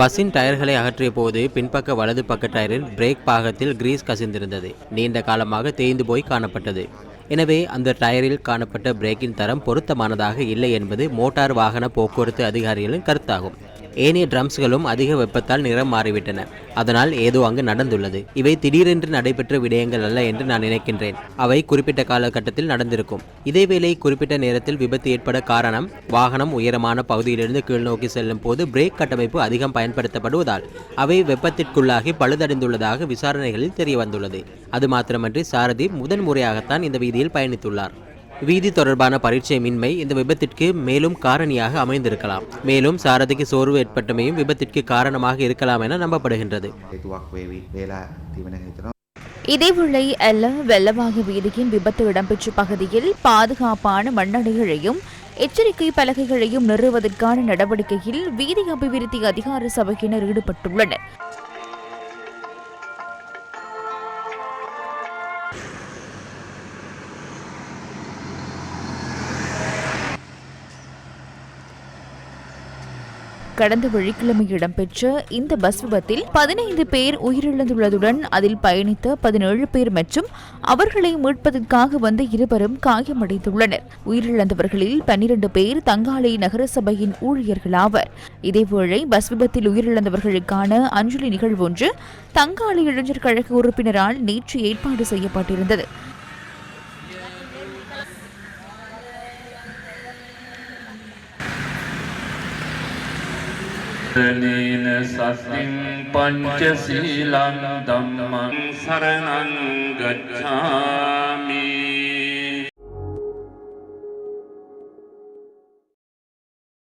பஸ்ஸின் டயர்களை அகற்றிய போது பின்பக்க வலது பக்க டயரில் பிரேக் பாகத்தில் கிரீஸ் கசிந்திருந்தது. நீண்ட காலமாக தேய்ந்து போய் காணப்பட்டது. எனவே அந்த டயரில் காணப்பட்ட பிரேக்கின் தரம் பொருத்தமானதாக இல்லை என்பது மோட்டார் வாகன போக்குவரத்து அதிகாரிகளின் கருத்தாகும். ஏனைய ட்ரம்ஸ்களும் அதிக வெப்பத்தால் நிறம் மாறிவிட்டன. அதனால் ஏதோ அங்கு நடந்துள்ளது. இவை திடீரென்று நடைபெற்ற விடயங்கள் அல்ல என்று நான் நினைக்கின்றேன். அவை குறிப்பிட்ட காலகட்டத்தில் நடந்திருக்கும். இதேவேளை குறிப்பிட்ட நேரத்தில் விபத்து ஏற்பட காரணம் வாகனம் உயரமான பகுதியிலிருந்து கீழ்நோக்கி செல்லும் போது பிரேக் கட்டமைப்பு அதிகம் பயன்படுத்தப்படுவதால் அவை வெப்பத்திற்குள்ளாகி பழுதடைந்துள்ளதாக விசாரணைகளில் தெரிய வந்துள்ளது அது மாத்திரமன்றி சாரதி முதன் முறையாகத்தான் இந்த வீதியில் பயணித்துள்ளார். வீதி தொடர்பான பரிச்சயமின்மை இந்த விபத்திற்கு மேலும் காரணியாக அமைந்திருக்கலாம். மேலும் சாரதிக்கு சோர்வு ஏற்பட்டமையும் விபத்திற்கு காரணமாக இருக்கலாம் என நம்பப்படுகின்றது. இதேவேளை அல்ல வெள்ளவாக வீதியின் விபத்து இடம்பெற்ற பகுதியில் பாதுகாப்பான மண்ணடைகளையும் எச்சரிக்கை பலகைகளையும் நிறுவதற்கான நடவடிக்கையில் வீதி அபிவிருத்தி அதிகார சபையினர் ஈடுபட்டுள்ளனர். கடந்த வெள்ளிக்கிழமை இடம்பெற்ற இந்த பஸ் விபத்தில் பதினைந்து பேர் உயிரிழந்துள்ளதுடன் அதில் பயணித்த பதினேழு பேர் மற்றும் அவர்களை மீட்பதற்காக வந்த இருவரும் காயமடைந்துள்ளனர். உயிரிழந்தவர்களில் பன்னிரண்டு பேர் தங்காலை நகரசபையின் ஊழியர்கள் ஆவர். இதேவேளை பஸ் விபத்தில் உயிரிழந்தவர்களுக்கான அஞ்சலி நிகழ்வு ஒன்று தங்காலை இளைஞர் கழக உறுப்பினரால் நேற்று ஏற்பாடு செய்யப்பட்டிருந்தது. නේන සතින් පංච සීලං ධම්මං සරණං ගච්ඡාමි।